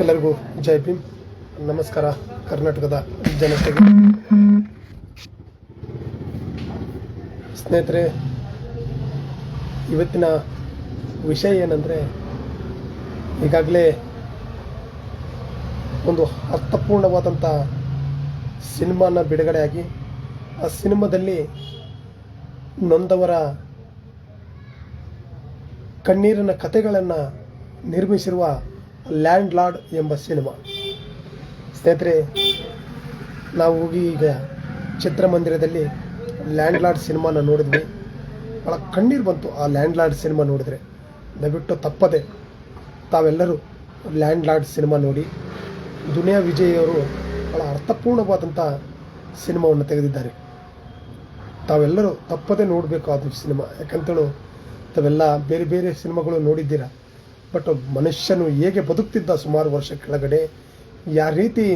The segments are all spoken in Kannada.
ಎಲ್ಲರಿಗೂ ಜೈ ಭೀಮ್. ನಮಸ್ಕಾರ. ಕರ್ನಾಟಕದ ಜನತೆಗೆ. ಸ್ನೇಹಿತರೆ, ಇವತ್ತಿನ ವಿಷಯ ಏನಂದರೆ, ಈಗಾಗಲೇ ಒಂದು ಅರ್ಥಪೂರ್ಣವಾದಂಥ ಸಿನಿಮಾನ ಬಿಡುಗಡೆಯಾಗಿ, ಆ ಸಿನಿಮಾದಲ್ಲಿ ನೊಂದವರ ಕಣ್ಣೀರಿನ ಕಥೆಗಳನ್ನು ನಿರ್ಮಿಸಿರುವ ಲ್ಯಾಂಡ್ ಲಾರ್ಡ್ ಎಂಬ ಸಿನಿಮಾ. ಸ್ನೇಹಿತರೆ, ನಾವು ಹೋಗಿ ಈಗ ಚಿತ್ರಮಂದಿರದಲ್ಲಿ ಲ್ಯಾಂಡ್ ಲಾರ್ಡ್ ಸಿನಿಮಾನ ನೋಡಿದ್ವಿ. ಭಾಳ ಕಣ್ಣೀರು ಬಂತು ಆ ಲ್ಯಾಂಡ್ ಲಾರ್ಡ್ ಸಿನಿಮಾ ನೋಡಿದ್ರೆ. ದಯವಿಟ್ಟು ತಪ್ಪದೆ ತಾವೆಲ್ಲರೂ ಲ್ಯಾಂಡ್ ಲಾರ್ಡ್ ಸಿನಿಮಾ ನೋಡಿ. ದುನಿಯಾ ವಿಜಯ್ ಅವರು ಭಾಳ ಅರ್ಥಪೂರ್ಣವಾದಂಥ ಸಿನಿಮಾವನ್ನು ತೆಗೆದಿದ್ದಾರೆ. ತಾವೆಲ್ಲರೂ ತಪ್ಪದೆ ನೋಡಬೇಕು ಅದು ಸಿನಿಮಾ. ಯಾಕಂತೇಳು, ತಾವೆಲ್ಲ ಬೇರೆ ಬೇರೆ ಸಿನಿಮಾಗಳು ನೋಡಿದ್ದೀರ? ಬಟ್ ಮನುಷ್ಯನು ಹೇಗೆ ಬದುಕ್ತಿದ್ದ ಸುಮಾರು ವರ್ಷ ಕೆಳಗಡೆ ಯಾವ ರೀತಿ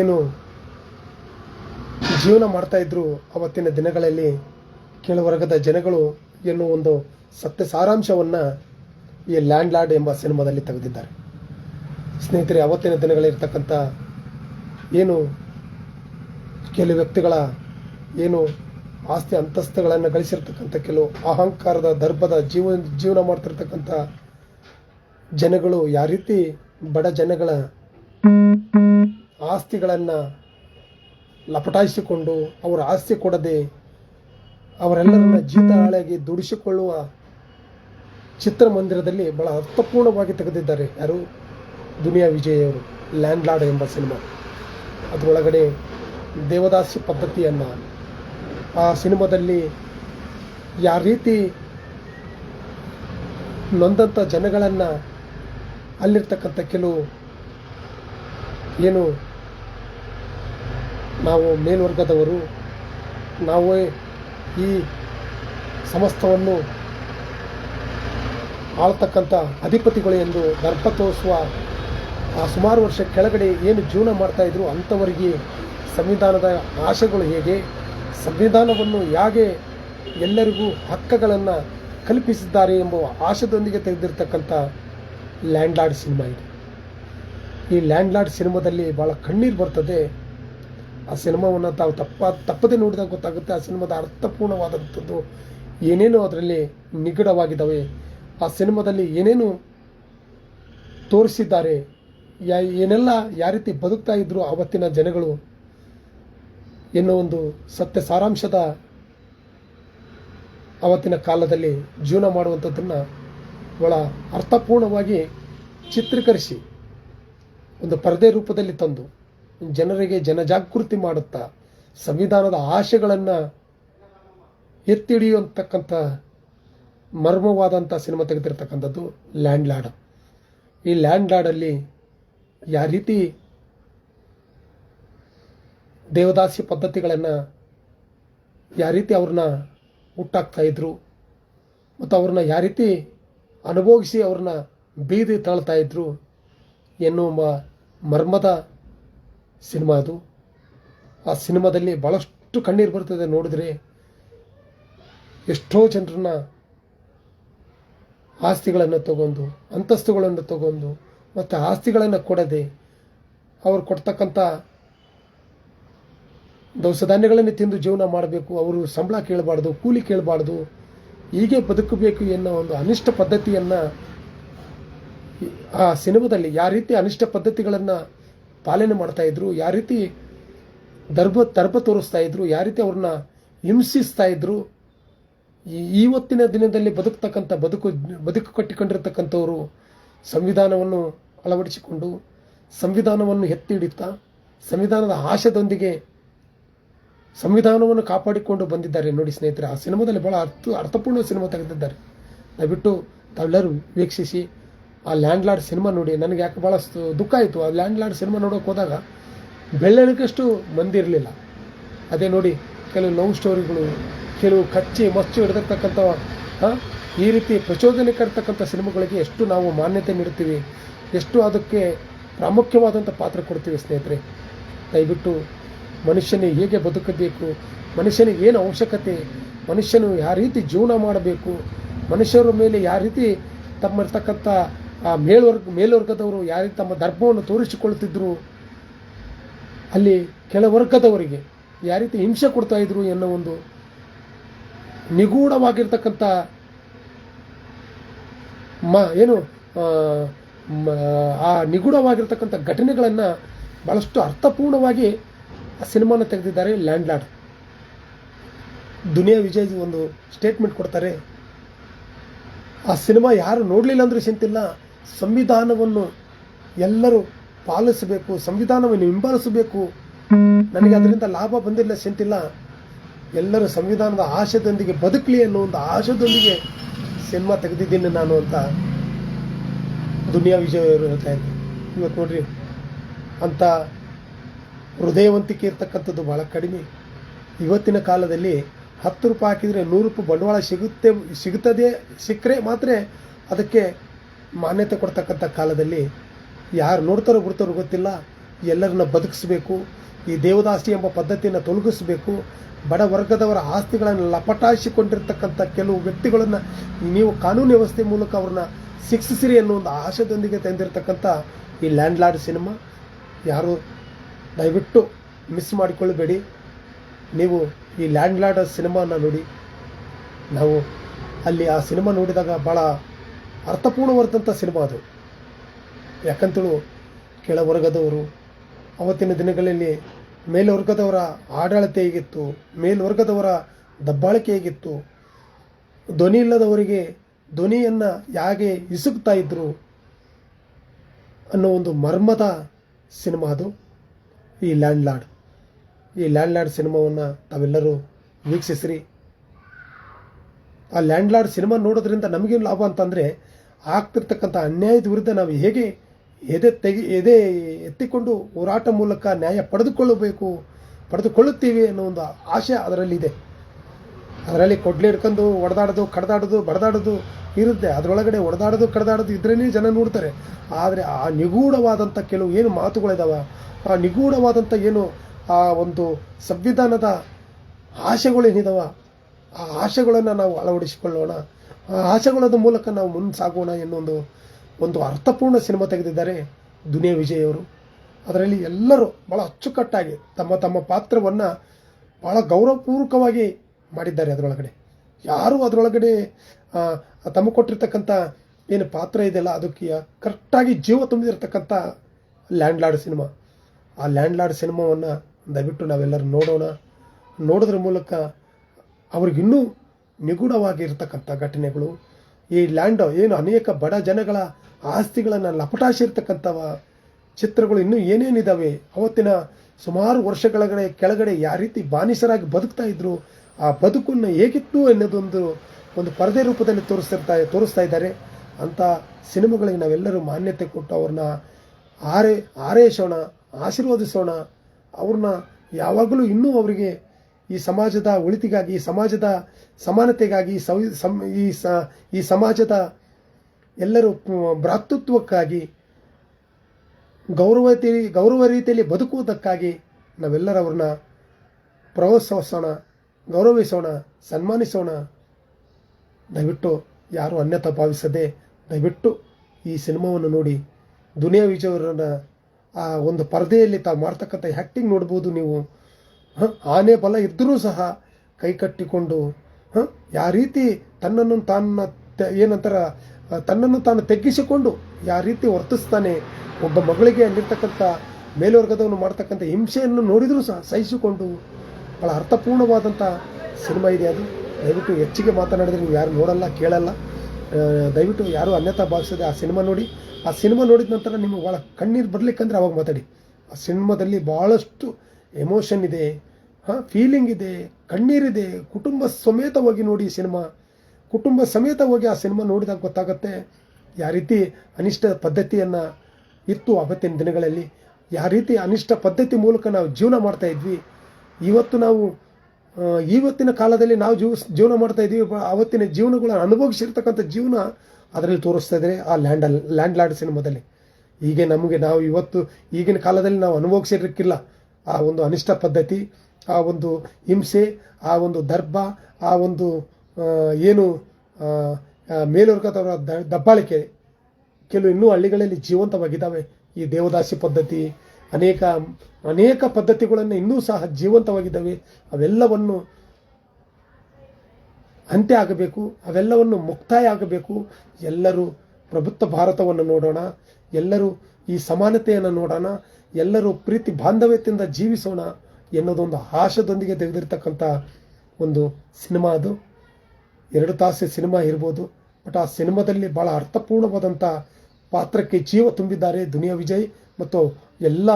ಏನು ಜೀವನ ಮಾಡ್ತಾ ಇದ್ರು ಅವತ್ತಿನ ದಿನಗಳಲ್ಲಿ ಕೆಳವರ್ಗದ ಜನಗಳು ಎನ್ನುವ ಒಂದು ಸತ್ಯ ಸಾರಾಂಶವನ್ನು ಈ ಲ್ಯಾಂಡ್ ಲಾರ್ಡ್ ಎಂಬ ಸಿನಿಮಾದಲ್ಲಿ ತೆಗೆದಿದ್ದಾರೆ. ಸ್ನೇಹಿತರೆ, ಅವತ್ತಿನ ದಿನಗಳಿರ್ತಕ್ಕಂಥ ಏನು, ಕೆಲವು ವ್ಯಕ್ತಿಗಳ ಏನು ಆಸ್ತಿ ಅಂತಸ್ತುಗಳನ್ನು ಗಳಿಸಿರ್ತಕ್ಕಂಥ ಕೆಲವು ಅಹಂಕಾರದ ದರ್ಭದ ಜೀವ ಜೀವನ ಮಾಡ್ತಿರ್ತಕ್ಕಂಥ ಜನಗಳು ಯಾವ ರೀತಿ ಬಡ ಜನಗಳ ಆಸ್ತಿಗಳನ್ನು ಲಪಟಾಯಿಸಿಕೊಂಡು ಅವರ ಆಸ್ತಿ ಕೊಡದೆ ಅವರೆಲ್ಲರನ್ನ ಜೀತಾಳಾಗಿ ದುಡಿಸಿಕೊಳ್ಳುವ ಚಿತ್ರಮಂದಿರದಲ್ಲಿ ಬಹಳ ಅರ್ಥಪೂರ್ಣವಾಗಿ ತೆಗೆದಿದ್ದಾರೆ. ಯಾರು? ದುನಿಯಾ ವಿಜಯ್ ಅವರು ಲ್ಯಾಂಡ್ ಲಾರ್ಡ್ ಎಂಬ ಸಿನಿಮಾ. ಅದರೊಳಗಡೆ ದೇವದಾಸಿ ಪದ್ಧತಿಯನ್ನು ಆ ಸಿನಿಮಾದಲ್ಲಿ ಯಾವ ರೀತಿ ನೊಂದಂಥ ಜನಗಳನ್ನು ಅಲ್ಲಿರ್ತಕ್ಕಂಥ ಕೆಲವು ಏನು ನಾವು ಮೇಲ್ವರ್ಗದವರು, ನಾವು ಈ ಸಮಸ್ತವನ್ನು ಆಳ್ತಕ್ಕಂಥ ಅಧಿಪತಿಗಳು ಎಂದು ದರ್ಪ ತೋರಿಸುವ ಆ ಸುಮಾರು ವರ್ಷ ಕೆಳಗಡೆ ಏನು ಜೀವನ ಮಾಡ್ತಾಯಿದ್ರು ಅಂಥವರಿಗೆ ಸಂವಿಧಾನದ ಆಶೆಗಳು ಹೇಗೆ? ಸಂವಿಧಾನವನ್ನು ಹೇಗೆ ಎಲ್ಲರಿಗೂ ಹಕ್ಕುಗಳನ್ನು ಕಲ್ಪಿಸಿದ್ದಾರೆ ಎಂಬ ಆಶದೊಂದಿಗೆ ತೆಗೆದಿರ್ತಕ್ಕಂಥ ಲ್ಯಾಂಡ್ ಲಾರ್ಡ್ ಸಿನಿಮಾ ಇದು. ಈ ಲ್ಯಾಂಡ್ ಲಾರ್ಡ್ ಸಿನಿಮಾದಲ್ಲಿ ಭಾಳ ಕಣ್ಣೀರು ಬರ್ತದೆ. ಆ ಸಿನಿಮಾವನ್ನು ತಾವು ತಪ್ಪ, ತಪ್ಪದೆ ನೋಡಿದಾಗ ಗೊತ್ತಾಗುತ್ತೆ ಆ ಸಿನಿಮಾದ ಅರ್ಥಪೂರ್ಣವಾದಂಥದ್ದು ಏನೇನು ಅದರಲ್ಲಿ ನಿಗಡವಾಗಿದ್ದಾವೆ. ಆ ಸಿನಿಮಾದಲ್ಲಿ ಏನೇನು ತೋರಿಸಿದ್ದಾರೆ, ಯಾ, ಏನೆಲ್ಲ ಯಾವ ರೀತಿ ಬದುಕ್ತಾ ಇದ್ರು ಆವತ್ತಿನ ಜನಗಳು ಎನ್ನುವ ಒಂದು ಸತ್ಯ ಸಾರಾಂಶದ ಅವತ್ತಿನ ಕಾಲದಲ್ಲಿ ಜೀವನ ಮಾಡುವಂಥದ್ದನ್ನು ಭಾಳ ಅರ್ಥಪೂರ್ಣವಾಗಿ ಚಿತ್ರೀಕರಿಸಿ ಒಂದು ಪರದೆ ರೂಪದಲ್ಲಿ ತಂದು ಜನರಿಗೆ ಜನಜಾಗೃತಿ ಮಾಡುತ್ತಾ ಸಂವಿಧಾನದ ಆಶೆಗಳನ್ನು ಎತ್ತಿ ಮರ್ಮವಾದಂಥ ಸಿನಿಮಾ ತೆಗೆದಿರ್ತಕ್ಕಂಥದ್ದು ಲ್ಯಾಂಡ್ ಲಾರ್ಡ್ ಈ ಲ್ಯಾಂಡ್ ಲಾರ್ಡಲ್ಲಿ ಯಾವ ರೀತಿ ದೇವದಾಸಿ ಪದ್ಧತಿಗಳನ್ನು ಯಾವ ರೀತಿ ಅವ್ರನ್ನ ಹುಟ್ಟಾಕ್ತಾ ಇದ್ರು ಮತ್ತು ಅವ್ರನ್ನ ಯಾವ ರೀತಿ ಅನುಭವಿಸಿ ಅವ್ರನ್ನ ಬೀದಿ ತಳ್ತಾ ಇದ್ರು ಎನ್ನುವ ಮರ್ಮದ ಸಿನಿಮಾ ಅದು. ಆ ಸಿನಿಮಾದಲ್ಲಿ ಭಾಳಷ್ಟು ಕಣ್ಣೀರು ಬರ್ತದೆ ನೋಡಿದ್ರೆ ಎಷ್ಟೋ ಜನರನ್ನ ಆಸ್ತಿಗಳನ್ನು ತಗೊಂಡು, ಅಂತಸ್ತುಗಳನ್ನು ತಗೊಂಡು, ಮತ್ತು ಆಸ್ತಿಗಳನ್ನು ಕೊಡದೆ ಅವ್ರು ಕೊಡ್ತಕ್ಕಂಥ ದವಸ ಧಾನ್ಯಗಳನ್ನೇ ತಿಂದು ಜೀವನ ಮಾಡಬೇಕು, ಅವರು ಸಂಬಳ ಕೇಳಬಾರ್ದು, ಕೂಲಿ ಕೇಳಬಾರ್ದು, ಹೀಗೆ ಬದುಕಬೇಕು ಎನ್ನೋ ಒಂದು ಅನಿಷ್ಟ ಪದ್ಧತಿಯನ್ನು ಆ ಸಿನಿಮಾದಲ್ಲಿ ಯಾವ ರೀತಿ ಅನಿಷ್ಟ ಪದ್ಧತಿಗಳನ್ನು ಪಾಲನೆ ಮಾಡ್ತಾ ಇದ್ರು, ಯಾವ ರೀತಿ ದರ್ಭ ದರ್ಭ ತೋರಿಸ್ತಾ ಇದ್ರು, ಯಾವ ರೀತಿ ಅವ್ರನ್ನ ಹಿಂಸಿಸ್ತಾ ಇದ್ರು ಇವತ್ತಿನ ದಿನದಲ್ಲಿ ಬದುಕ್ತಕ್ಕಂಥ ಬದುಕು ಬದುಕು ಕಟ್ಟಿಕೊಂಡಿರ್ತಕ್ಕಂಥವರು ಸಂವಿಧಾನವನ್ನು ಅಳವಡಿಸಿಕೊಂಡು, ಸಂವಿಧಾನವನ್ನು ಎತ್ತಿ ಹಿಡಿತಾ, ಸಂವಿಧಾನದ ಆಶಯದೊಂದಿಗೆ ಸಂವಿಧಾನವನ್ನು ಕಾಪಾಡಿಕೊಂಡು ಬಂದಿದ್ದಾರೆ ನೋಡಿ ಸ್ನೇಹಿತರೆ. ಆ ಸಿನಿಮಾದಲ್ಲಿ ಭಾಳ ಅರ್ಥ, ಅರ್ಥಪೂರ್ಣ ಸಿನಿಮಾ ತೆಗೆದಿದ್ದಾರೆ. ದಯವಿಟ್ಟು ತಾವೆಲ್ಲರೂ ವೀಕ್ಷಿಸಿ ಆ ಲ್ಯಾಂಡ್ ಲಾರ್ಡ್ ಸಿನಿಮಾ ನೋಡಿ. ನನಗೆ ಯಾಕೆ ಭಾಳ ದುಃಖ ಆಯಿತು. ಆ ಲ್ಯಾಂಡ್ ಲಾರ್ಡ್ ಸಿನಿಮಾ ನೋಡೋಕೆ ಹೋದಾಗ ಬೆಳ್ಳಣಕ್ಕಷ್ಟು ಮಂದಿ ಇರಲಿಲ್ಲ. ಅದೇ ನೋಡಿ ಕೆಲವು ಲವ್ ಸ್ಟೋರಿಗಳು, ಕೆಲವು ಕಚ್ಚಿ, ಮಚ್ಚು ಹಿಡಿದಿರ್ತಕ್ಕಂಥ ಈ ರೀತಿ ಪ್ರಚೋದನೆ ಕರ್ತಕ್ಕಂಥ ಸಿನಿಮಾಗಳಿಗೆ ಎಷ್ಟು ನಾವು ಮಾನ್ಯತೆ ನೀಡ್ತೀವಿ ಎಷ್ಟು ಅದಕ್ಕೆ ಪ್ರಾಮುಖ್ಯವಾದಂಥ ಪಾತ್ರ ಕೊಡ್ತೀವಿ ಸ್ನೇಹಿತರೆ. ದಯವಿಟ್ಟು ಮನುಷ್ಯನಿಗೆ ಹೇಗೆ ಬದುಕಬೇಕು? ಮನುಷ್ಯನಿಗೆ ಏನು ಅವಶ್ಯಕತೆ? ಮನುಷ್ಯನು ಯಾವ ರೀತಿ ಜೀವನ ಮಾಡಬೇಕು? ಮನುಷ್ಯರ ಮೇಲೆ ಯಾವ ರೀತಿ ತಮ್ಮಿರ್ತಕ್ಕಂಥ ಮೇಲ್ವರ್ಗ, ಮೇಲ್ವರ್ಗದವರು ಯಾರು ತಮ್ಮ ಧರ್ಮವನ್ನು ತೋರಿಸಿಕೊಳ್ಳುತ್ತಿದ್ದರು ಅಲ್ಲಿ ಕೆಳವರ್ಗದವರಿಗೆ ಯಾವ ರೀತಿ ಹಿಂಸೆ ಕೊಡ್ತಾ ಇದ್ರು ಎನ್ನೋ ಒಂದು ನಿಗೂಢವಾಗಿರ್ತಕ್ಕಂಥ ಮ, ಏನು, ಆ ನಿಗೂಢವಾಗಿರ್ತಕ್ಕಂಥ ಘಟನೆಗಳನ್ನು ಭಾಳಷ್ಟು ಅರ್ಥಪೂರ್ಣವಾಗಿ ಆ ಸಿನಿಮಾನ ತೆಗೆದಿದ್ದಾರೆ ಲ್ಯಾಂಡ್ ಲಾರ್ಡ್ ದುನಿಯಾ ವಿಜಯ್ ಒಂದು ಸ್ಟೇಟ್ಮೆಂಟ್ ಕೊಡ್ತಾರೆ. ಆ ಸಿನಿಮಾ ಯಾರು ನೋಡಲಿಲ್ಲ ಅಂದರೆ ಚಿಂತಿಲ್ಲ. ಸಂವಿಧಾನವನ್ನು ಎಲ್ಲರೂ ಪಾಲಿಸಬೇಕು, ಸಂವಿಧಾನವನ್ನು ಹಿಂಬಾಲಿಸಬೇಕು. ನನಗೆ ಅದರಿಂದ ಲಾಭ ಬಂದಿಲ್ಲ, ಚಿಂತಿಲ್ಲ. ಎಲ್ಲರೂ ಸಂವಿಧಾನದ ಆಶಯದೊಂದಿಗೆ ಬದುಕಲಿ ಅನ್ನೋ ಒಂದು ಆಶಯದೊಂದಿಗೆ ಸಿನಿಮಾ ತೆಗೆದಿದ್ದೀನಿ ನಾನು ಅಂತ ದುನಿಯಾ ವಿಜಯ್ ಅವರು ಹೇಳ್ತಾ ಇದ್ದೀನಿ ಇವತ್ತು ನೋಡ್ರಿ ಅಂಥ ಹೃದಯವಂತಿಕೆ ಇರ್ತಕ್ಕಂಥದ್ದು ಭಾಳ ಕಡಿಮೆ. ಇವತ್ತಿನ ಕಾಲದಲ್ಲಿ ಹತ್ತು ರೂಪಾಯಿ ಹಾಕಿದರೆ ನೂರು ರೂಪಾಯಿ ಬಂಡವಾಳ ಸಿಗುತ್ತೆ, ಸಿಗುತ್ತದೆ, ಸಿಕ್ಕರೆ ಮಾತ್ರ ಅದಕ್ಕೆ ಮಾನ್ಯತೆ ಕೊಡ್ತಕ್ಕಂಥ ಕಾಲದಲ್ಲಿ ಯಾರು ನೋಡ್ತಾರೋ ಬಿಡ್ತಾರೋ ಗೊತ್ತಿಲ್ಲ. ಎಲ್ಲರನ್ನ ಬದುಕಿಸ್ಬೇಕು, ಈ ದೇವದಾಸಿ ಎಂಬ ಪದ್ಧತಿಯನ್ನು ತೊಲಗಿಸಬೇಕು. ಬಡ ವರ್ಗದವರ ಆಸ್ತಿಗಳನ್ನು ಲಪಟಾಯಿಸಿಕೊಂಡಿರ್ತಕ್ಕಂಥ ಕೆಲವು ವ್ಯಕ್ತಿಗಳನ್ನು ನೀವು ಕಾನೂನು ವ್ಯವಸ್ಥೆ ಮೂಲಕ ಅವ್ರನ್ನ ಶಿಕ್ಷಿಸಿರಿ ಅನ್ನೋ ಒಂದು ಆಶಯದೊಂದಿಗೆ ತಂದಿರತಕ್ಕಂಥ ಈ ಲ್ಯಾಂಡ್ ಲಾರ್ಡ್ ಸಿನಿಮಾ. ಯಾರು ದಯವಿಟ್ಟು ಮಿಸ್ ಮಾಡಿಕೊಳ್ಳಬೇಡಿ. ನೀವು ಈ ಲ್ಯಾಂಡ್ ಲಾರ್ಡ್ ಸಿನಿಮಾನ ನೋಡಿ. ನಾವು ಅಲ್ಲಿ ಆ ಸಿನಿಮಾ ನೋಡಿದಾಗ ಭಾಳ ಅರ್ಥಪೂರ್ಣವಾದಂಥ ಸಿನಿಮಾ ಅದು. ಯಾಕಂತೇಳು, ಕೆಳವರ್ಗದವರು ಅವತ್ತಿನ ದಿನಗಳಲ್ಲಿ ಮೇಲ್ವರ್ಗದವರ ಆಡಳಿತ ಹೇಗಿತ್ತು ಮೇಲ್ವರ್ಗದವರ ದಬ್ಬಾಳಿಕೆ ಹೇಗಿತ್ತು ಧ್ವನಿ ಇಲ್ಲದವರಿಗೆ ಧ್ವನಿಯನ್ನು ಹೇಗೆ ಇಸುಕ್ತಾ ಇದ್ರು ಅನ್ನೋ ಒಂದು ಮರ್ಮದ ಸಿನಿಮಾ ಅದು. ಈ ಲ್ಯಾಂಡ್ ಲಾರ್ಡ್ ಈ ಲ್ಯಾಂಡ್ ಲಾರ್ಡ್ ಸಿನಿಮಾವನ್ನು ತಾವೆಲ್ಲರೂ ವೀಕ್ಷಿಸ್ರಿ. ಆ ಲ್ಯಾಂಡ್ ಲಾರ್ಡ್ ಸಿನಿಮಾ ನೋಡೋದ್ರಿಂದ ನಮಗೇನು ಲಾಭ ಅಂತಂದರೆ ಆಗ್ತಿರ್ತಕ್ಕಂಥ ಅನ್ಯಾಯದ ವಿರುದ್ಧ ನಾವು ಹೇಗೆ ಎದೆ ತೆಗೆ, ಎದೆ ಎತ್ತಿಕೊಂಡು ಹೋರಾಟ ಮೂಲಕ ನ್ಯಾಯ ಪಡೆದುಕೊಳ್ಳಬೇಕು, ಪಡೆದುಕೊಳ್ಳುತ್ತೀವಿ ಅನ್ನೋ ಒಂದು ಆಶೆ ಅದರಲ್ಲಿ ಇದೆ ಅದರಲ್ಲಿ ಕೊಡ್ಲಿ ಹಿಡ್ಕೊಂಡು ಹೊಡೆದಾಡೋದು ಕಡ್ದಾಡೋದು, ಬಡ್ದಾಡೋದು ಇರುತ್ತೆ. ಅದರೊಳಗಡೆ ಹೊಡೆದಾಡೋದು ಕಡ್ದಾಡೋದು ಇದ್ರೇ ಜನ ನೋಡ್ತಾರೆ. ಆದರೆ ಆ ನಿಗೂಢವಾದಂಥ ಕೆಲವು ಏನು ಮಾತುಗಳಿದಾವೆ, ಆ ನಿಗೂಢವಾದಂಥ ಏನು ಆ ಒಂದು ಸಂವಿಧಾನದ ಆಶೆಗಳೇನಿದಾವೆ ಆ ಆಶೆಗಳನ್ನು ನಾವು ಅಳವಡಿಸಿಕೊಳ್ಳೋಣ. ಆ ಆಶೆಗಳ ಮೂಲಕ ನಾವು ಮುಂದೆ ಸಾಗೋಣ ಎನ್ನೊಂದು ಒಂದು ಅರ್ಥಪೂರ್ಣ ಸಿನಿಮಾ ತೆಗೆದಿದ್ದಾರೆ ದುನಿಯಾ ವಿಜಯ್ ಅವರು. ಅದರಲ್ಲಿ ಎಲ್ಲರೂ ಭಾಳ ಅಚ್ಚುಕಟ್ಟಾಗಿ ತಮ್ಮ ತಮ್ಮ ಪಾತ್ರವನ್ನು ಭಾಳ ಗೌರವಪೂರ್ವಕವಾಗಿ ಮಾಡಿದ್ದಾರೆ ಅದರೊಳಗಡೆ. ಯಾರು ಅದರೊಳಗಡೆ ತಮಗೆ ಕೊಟ್ಟಿರ್ತಕ್ಕಂಥ ಏನು ಪಾತ್ರ ಇದೆಯಲ್ಲ, ಅದಕ್ಕೆ ಕರೆಕ್ಟಾಗಿ ಜೀವ ತುಂಬಿದಿರ್ತಕ್ಕಂಥ ಲ್ಯಾಂಡ್ ಲಾರ್ಡ್ ಸಿನಿಮಾ. ಆ ಲ್ಯಾಂಡ್ ಲಾರ್ಡ್ ಸಿನಿಮಾವನ್ನು ದಯವಿಟ್ಟು ನಾವೆಲ್ಲರೂ ನೋಡೋಣ. ನೋಡೋದ್ರ ಮೂಲಕ ಅವ್ರಿಗಿನ್ನೂ ನಿಗೂಢವಾಗಿರ್ತಕ್ಕಂಥ ಘಟನೆಗಳು. ಈ ಲ್ಯಾಂಡ್, ಏನು ಅನೇಕ ಬಡ ಜನಗಳ ಆಸ್ತಿಗಳನ್ನು ಲಪಟಾಸಿರ್ತಕ್ಕಂಥವ ಚಿತ್ರಗಳು ಇನ್ನೂ ಏನೇನಿದ್ದಾವೆ ಅವತ್ತಿನ ಸುಮಾರು ವರ್ಷಗಳಗಡೆ, ಕೆಳಗಡೆ ಯಾವ ರೀತಿ ಬಾನಿಸರಾಗಿ ಬದುಕ್ತಾ ಇದ್ರು? ಆ ಬದುಕನ್ನು ಹೇಗಿತ್ತು ಅನ್ನೋದೊಂದು ಒಂದು ಪರದೆ ರೂಪದಲ್ಲಿ ತೋರಿಸ್ತಿರ್ತಾ ತೋರಿಸ್ತಾ ಇದ್ದಾರೆ. ಅಂಥ ಸಿನಿಮಾಗಳಿಗೆ ನಾವೆಲ್ಲರೂ ಮಾನ್ಯತೆ ಕೊಟ್ಟು ಅವ್ರನ್ನ ಆರೇ ಆರೈಸೋಣ, ಆಶೀರ್ವದಿಸೋಣ. ಅವ್ರನ್ನ ಯಾವಾಗಲೂ ಇನ್ನೂ ಅವರಿಗೆ ಈ ಸಮಾಜದ ಒಳಿತಿಗಾಗಿ, ಈ ಸಮಾಜದ ಸಮಾನತೆಗಾಗಿ ಈ ಸ ಈ ಸಮಾಜದ ಎಲ್ಲರೂ ಭ್ರಾತೃತ್ವಕ್ಕಾಗಿ ಗೌರವತೆ ಗೌರವ ರೀತಿಯಲ್ಲಿ ಬದುಕುವುದಕ್ಕಾಗಿ ನಾವೆಲ್ಲರವ್ರನ್ನ ಪ್ರೋತ್ಸಾಹಿಸೋಣ ಗೌರವಿಸೋಣ, ಸನ್ಮಾನಿಸೋಣ ದಯವಿಟ್ಟು ಯಾರು ಅನ್ಯತ ಭಾವಿಸದೆ, ದಯವಿಟ್ಟು ಈ ಸಿನಿಮಾವನ್ನು ನೋಡಿ ದುನಿಯಾ ವಿಜಯವರನ್ನ ಆ ಒಂದು ಪರದೆಯಲ್ಲಿ ತಾವು ಮಾಡ್ತಕ್ಕಂಥ ಆ್ಯಕ್ಟಿಂಗ್ ನೋಡ್ಬೋದು ನೀವು? ಆನೆ ಬಲ ಇದ್ದರೂ ಸಹ ಕೈ ಕಟ್ಟಿಕೊಂಡು? ಯಾವ ರೀತಿ ತನ್ನನ್ನು ತನ್ನ ಏನಂತಾರ ತನ್ನನ್ನು ತಾನು ತೆಗ್ಗಿಸಿಕೊಂಡು ಯಾವ ರೀತಿ ವರ್ತಿಸ್ತಾನೆ, ಒಬ್ಬ ಮಗಳಿಗೆ ಅಲ್ಲಿರ್ತಕ್ಕಂಥ ಮೇಲ್ವರ್ಗದವನು ಮಾಡ್ತಕ್ಕಂಥ ಹಿಂಸೆಯನ್ನು ನೋಡಿದರೂ ಸಹ ಸಹಿಸಿಕೊಂಡು ಭಾಳ ಅರ್ಥಪೂರ್ಣವಾದಂಥ ಸಿನಿಮಾ ಇದೆ ಅದು. ದಯವಿಟ್ಟು ಹೆಚ್ಚಿಗೆ ಮಾತನಾಡಿದರೆ ನೀವು ಯಾರು ನೋಡಲ್ಲ, ಕೇಳಲ್ಲ. ದಯವಿಟ್ಟು ಯಾರು ಅನ್ಯತಾ ಭಾವಿಸದೆ ಆ ಸಿನಿಮಾ ನೋಡಿ. ಆ ಸಿನಿಮಾ ನೋಡಿದ ನಂತರ ನಿಮಗೆ ಭಾಳ ಕಣ್ಣೀರು ಬರ್ಲಿಕ್ಕಂದ್ರೆ ಅವಾಗ ಮಾತಾಡಿ. ಆ ಸಿನಿಮಾದಲ್ಲಿ ಭಾಳಷ್ಟು ಎಮೋಷನ್ ಇದೆ, ಹಾಂ ಫೀಲಿಂಗ್ ಇದೆ ಕಣ್ಣೀರಿದೆ ಕುಟುಂಬ ಸಮೇತವಾಗಿ ನೋಡಿ ಈ ಸಿನಿಮಾ. ಕುಟುಂಬ ಸಮೇತ ಹೋಗಿ ಆ ಸಿನಿಮಾ ನೋಡಿದಾಗ ಗೊತ್ತಾಗುತ್ತೆ ಯಾವ ರೀತಿ ಅನಿಷ್ಟ ಪದ್ಧತಿಯನ್ನು ಇತ್ತು ಅವತ್ತಿನ ದಿನಗಳಲ್ಲಿ. ಯಾವ ರೀತಿ ಅನಿಷ್ಟ ಪದ್ಧತಿ ಮೂಲಕ ನಾವು ಜೀವನ ಮಾಡ್ತಾ ಇದ್ವಿ. ಇವತ್ತು ನಾವು ಇವತ್ತಿನ ಕಾಲದಲ್ಲಿ ನಾವು ಜೀವ, ಜೀವನ ಮಾಡ್ತಾ ಇದ್ದೀವಿ ಅವತ್ತಿನ ಜೀವನಗಳನ್ನು ಅನುಭವಿಸಿರ್ತಕ್ಕಂಥ ಜೀವನ ಅದರಲ್ಲಿ ತೋರಿಸ್ತಾ ಇದ್ದಾರೆ ಆ ಲ್ಯಾಂಡ್ ಲ್ಯಾಂಡ್ ಲಾರ್ಡ್ ಸಿನಿಮಾದಲ್ಲಿ. ಹೀಗೆ ನಮಗೆ ನಾವು ಇವತ್ತು, ಈಗಿನ ಕಾಲದಲ್ಲಿ ನಾವು ಅನುಭವಿಸಿರಕ್ಕಿಲ್ಲ ಆ ಒಂದು ಅನಿಷ್ಟ ಪದ್ಧತಿ, ಆ ಒಂದು ಹಿಂಸೆ, ಆ ಒಂದು ದರ್ಭ, ಆ ಒಂದು ಏನು ಮೇಲ್ವರ್ಗದವರ ದಬ್ಬಾಳಿಕೆ. ಕೆಲವು ಇನ್ನೂ ಹಳ್ಳಿಗಳಲ್ಲಿ ಜೀವಂತವಾಗಿದ್ದಾವೆ. ಈ ದೇವದಾಸಿ ಪದ್ಧತಿ ಅನೇಕ ಅನೇಕ ಪದ್ಧತಿಗಳನ್ನು ಇನ್ನೂ ಸಹ ಜೀವಂತವಾಗಿದ್ದಾವೆ. ಅವೆಲ್ಲವನ್ನು ಅಂತ್ಯ ಆಗಬೇಕು, ಅವೆಲ್ಲವನ್ನು ಮುಕ್ತಾಯ ಆಗಬೇಕು. ಎಲ್ಲರೂ ಪ್ರಭುತ್ವ ಭಾರತವನ್ನು ನೋಡೋಣ, ಎಲ್ಲರೂ ಈ ಸಮಾನತೆಯನ್ನು ನೋಡೋಣ, ಎಲ್ಲರೂ ಪ್ರೀತಿ ಬಾಂಧವ್ಯತೆಯಿಂದ ಜೀವಿಸೋಣ ಎನ್ನೋದೊಂದು ಆಶದೊಂದಿಗೆ ತೆಗೆದಿರ್ತಕ್ಕಂಥ ಒಂದು ಸಿನಿಮಾ ಅದು. ಎರಡು ತಾಸು ಸಿನಿಮಾ ಇರ್ಬೋದು, ಬಟ್ ಆ ಸಿನಿಮಾದಲ್ಲಿ ಭಾಳ ಅರ್ಥಪೂರ್ಣವಾದಂಥ ಪಾತ್ರಕ್ಕೆ ಜೀವ ತುಂಬಿದ್ದಾರೆ ದುನಿಯಾ ವಿಜಯ್ ಮತ್ತು ಎಲ್ಲ,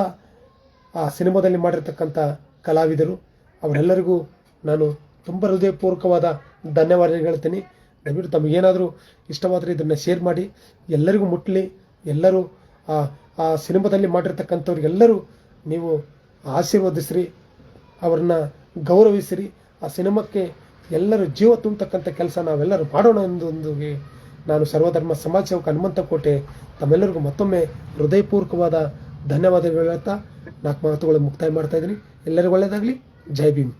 ಆ, ಸಿನಿಮಾದಲ್ಲಿ ಮಾಡಿರ್ತಕ್ಕಂಥ ಕಲಾವಿದರು, ಅವರೆಲ್ಲರಿಗೂ ನಾನು ತುಂಬ ಹೃದಯಪೂರ್ವಕವಾದ ಧನ್ಯವಾದ ಹೇಳ್ತೀನಿ. ದಯವಿಟ್ಟು ತಮಗೇನಾದರೂ ಇಷ್ಟವಾದರೆ ಇದನ್ನು ಶೇರ್ ಮಾಡಿ. ಎಲ್ಲರಿಗೂ ಮುಟ್ಟಲಿ ಎಲ್ಲರೂ, ಆ ಆ ಸಿನಿಮಾದಲ್ಲಿ ಮಾಡಿರ್ತಕ್ಕಂಥವ್ರಿಗೆಲ್ಲರೂ ನೀವು ಆಶೀರ್ವದಿಸ್ರಿ, ಅವ್ರನ್ನ ಗೌರವಿಸಿರಿ. ಆ ಸಿನಿಮಾಕ್ಕೆ ಎಲ್ಲರೂ ಜೀವ ತುಂಬತಕ್ಕಂಥ ಕೆಲಸ ನಾವೆಲ್ಲರೂ ಮಾಡೋಣ ಎಂದೊಂದು ನಾನು ಸರ್ವಧರ್ಮ ಸಮಾಜ ಸೇವಕ ಹನುಮಂತ ಕೋಟೆ ತಮ್ಮೆಲ್ಲರಿಗೂ ಮತ್ತೊಮ್ಮೆ ಹೃದಯಪೂರ್ವಕವಾದ ಧನ್ಯವಾದಗಳು ಹೇಳ್ತಾ ನಾಲ್ಕು ಮಾತುಗಳು ಮುಕ್ತಾಯ ಮಾಡ್ತಾ ಇದ್ದೀನಿ. ಎಲ್ಲರಿಗೂ ಒಳ್ಳೆಯದಾಗಲಿ. ಜೈ ಭೀಮ್.